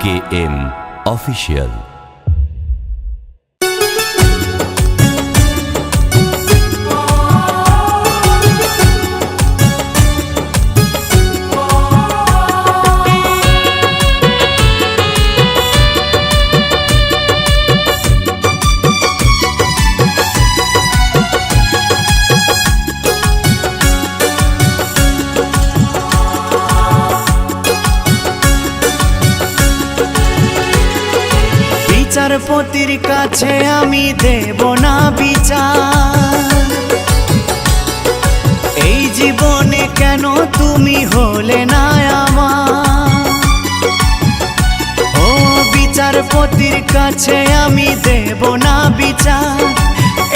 K M official বিচারপতির কাছে আমি দেব না বিচার। এই জীবনে কেন তুমি হলে না আমার? ও বিচারপতির কাছে আমি দেব না বিচার।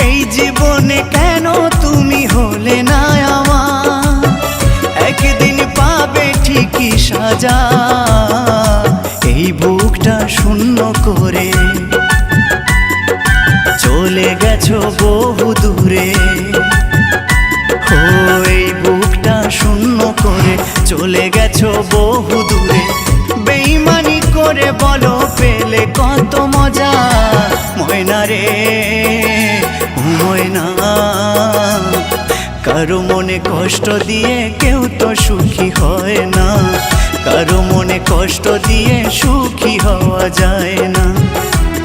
এই জীবনে কেন তুমি হলে না আমার? একদিন পাবে ঠিকই সাজা। বহু দূরে। এই বুকটা শূন্য করে চলে গেছো বহু দূরে। বেইমানি করে বলো, পেলে কত মজা। ময়না রে ময়না, কারও মনে কষ্ট দিয়ে কেউ তো সুখী হয় না। কারও মনে কষ্ট দিয়ে সুখী হওয়া যায় না।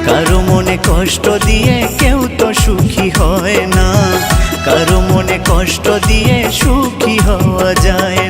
কারও মনে কষ্ট দিয়ে কেউ তো সুখী হয় না। কারও মনে কষ্ট দিয়ে সুখী হওয়া যায়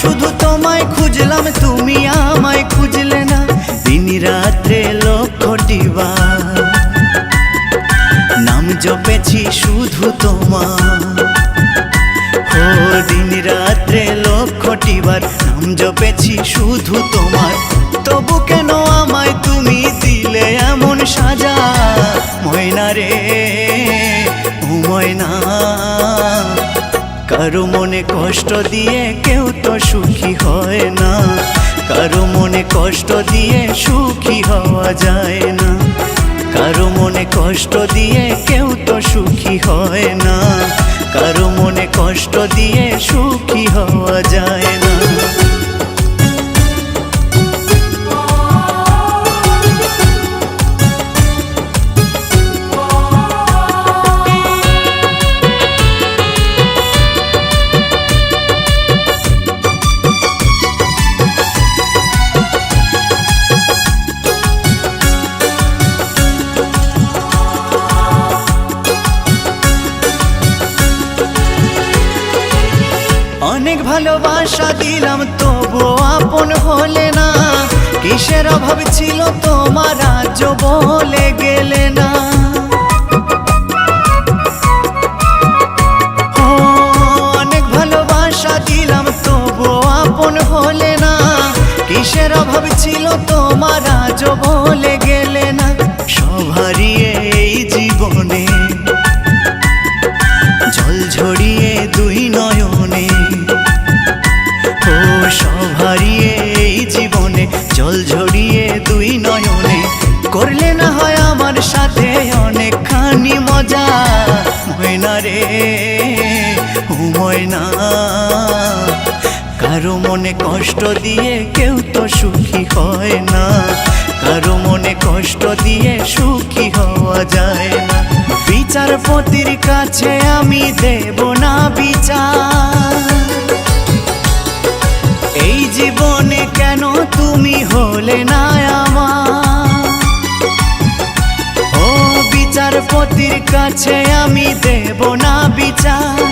শুধু তোমায় খুঁজলাম, তুমি আমায় খুঁজলে না। দিন রাত্রে লক্ষটি বার নাম জপেছি শুধু তোমার। ও দিন রাত্রে লক্ষটি বার। নাম জপেছি শুধু তোমার। তবু কেন আমায় তুমি দিলে এমন সাজা? ময়না রে, ও ময়না। কারও মনে কষ্ট দিয়ে কেউ তো সুখী হয় না। কারও মনে কষ্ট দিয়ে সুখী হওয়া যায় না। কারও মনে কষ্ট দিয়ে কেউ তো সুখী হয় না। কারও মনে কষ্ট দিয়ে সুখী হওয়া যায় না। অনেক ভালোবাসা দিলাম তবু আপন হলে না। কিসের অভাব ছিল তোমার রাজ্য বলে গেলে না। অনেক ভালোবাসা দিলাম তবু আপন হলে না। কিসের অভাব ছিল তোমার, আজ বলে ময়না কারও মনে কষ্ট দিয়ে কেউ তো সুখী হয় না। কারও মনে কষ্ট দিয়ে সুখী হওয়া যায় না। বিচারপতির কাছে আমি দেব না বিচার। এই জীবনে কেন তুমি হলে না আমার? ও বিচারপতির কাছে আমি দেব না বিচার।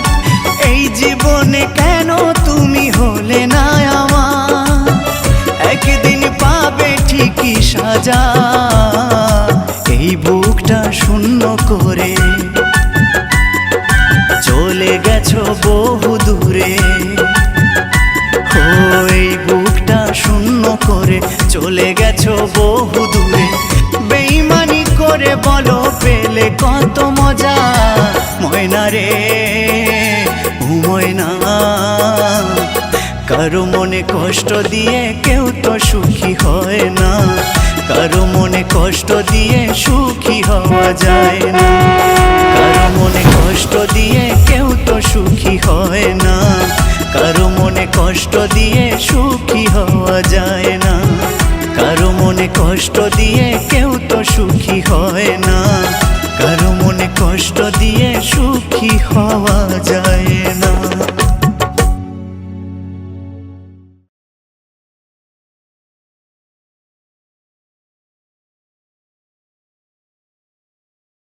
জীবনে কেন তুমি হলে না আমার? একদিন পাবে ঠিকই সাজা। এই বুকটা শূন্য করে চলে গেছো বহু দূরে। এই বুকটা শূন্য করে চলে গেছো বহু দূরে। বেইমানি করে বলো পেলে কত মজা, ময়না রে। ময়না কারও মনে কষ্ট দিয়ে কেউ তো সুখী হয় না। কারও মনে কষ্ট দিয়ে সুখী হওয়া যায় না। কারও মনে কষ্ট দিয়ে কেউ তো সুখী হয় না। কারও মনে কষ্ট দিয়ে সুখী হওয়া যায় না। কারও মনে কষ্ট দিয়ে কেউ